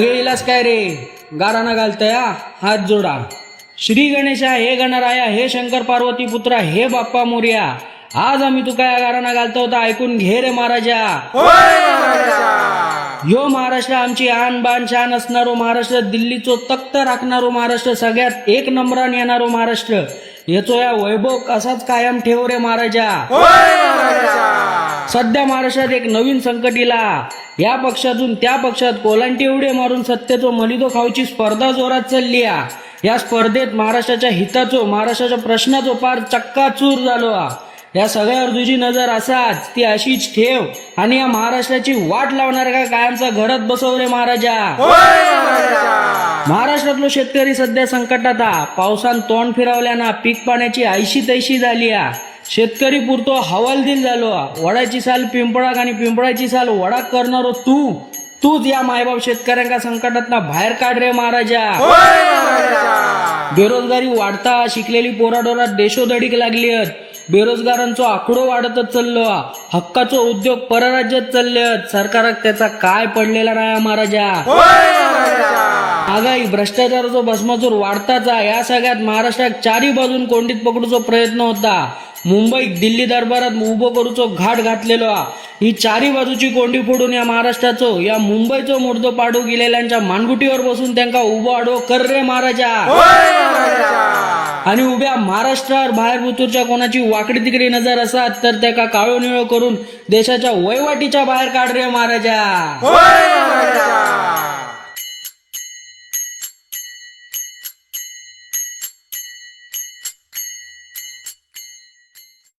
गेलास काय रे? गाराना घालतया हात जोडा. श्री गणेशा हे गणराया हे शंकर पार्वती पुत्रा हे बाप्पा मोर्या. आज आम्ही तू काय गाराना घालतो होता ऐकून घे रे महाराजा. यो महाराष्ट्र आमची आन बान शान असणारो महाराष्ट्र दिल्लीचो तख्त राखणारो महाराष्ट्र सगळ्यात एक नंबरान येणारो महाराष्ट्र. याचो या वैभव कसाच कायम ठेव रे महाराजा! सध्या महाराष्ट्रात एक नवीन संकट इला. या पक्षातून त्या पक्षात कोलांटी एवढे मारून सत्तेचो मलिदो खाऊची स्पर्धा जोरात चालली. या स्पर्धेत महाराष्ट्राच्या हिताचो महाराष्ट्राच्या प्रश्नाचो पार चक्काचूर झालो. या सगळ्यावर तुझी नजर असाच ती अशीच ठेव. आणि या महाराष्ट्राची वाट लावणार का कायमचा घरात बसव रे महाराजा. महाराष्ट्रातलो शेतकरी सध्या संकटात पावसान तोंड फिरवल्याना पीक पाण्याची ऐशी तैशी झाली शेतकरी पुरतो हवालदिल झालो. वडाची साल पिंपळाक आणि पिंपळाची साल वडाक करणारो तू. तूच या मायबाप शेतकऱ्यांका संकटात बाहेर काढ रे महाराजा. बेरोजगारी वाढता शिकलेली पोराडोरात देशोधडीक लागली बेरोजगारांचो आकडो वाढतच चाललो. हक्काचो उद्योग परराज्यात चालले सरकाराक त्याचा काय पडलेला नाही महाराजा. महागाई भ्रष्टाचाराचो भस्मासूर वाढताच या सगळ्यात महाराष्ट्रात चारी बाजून कोंडीत पकडूचो प्रयत्न होता. मुंबईत दिल्ली दरबारात उभो करूचो घाट घातलेलो. हा ही चारी बाजूची कोंडी फोडून या महाराष्ट्राचो या मुंबईचो मुर्दो पाडू गेलेल्यांच्या मानगुटीवर बसून त्यांका उभो आडो कर रे महाराजा. आणि उभ्या महाराष्ट्रावर बाहेर बुतूरच्या कोणाची वाकडी तिकडी नजर असत तर त्याका काळो निळो करून देशाच्या वयवाटीच्या बाहेर काढ रे महाराजा.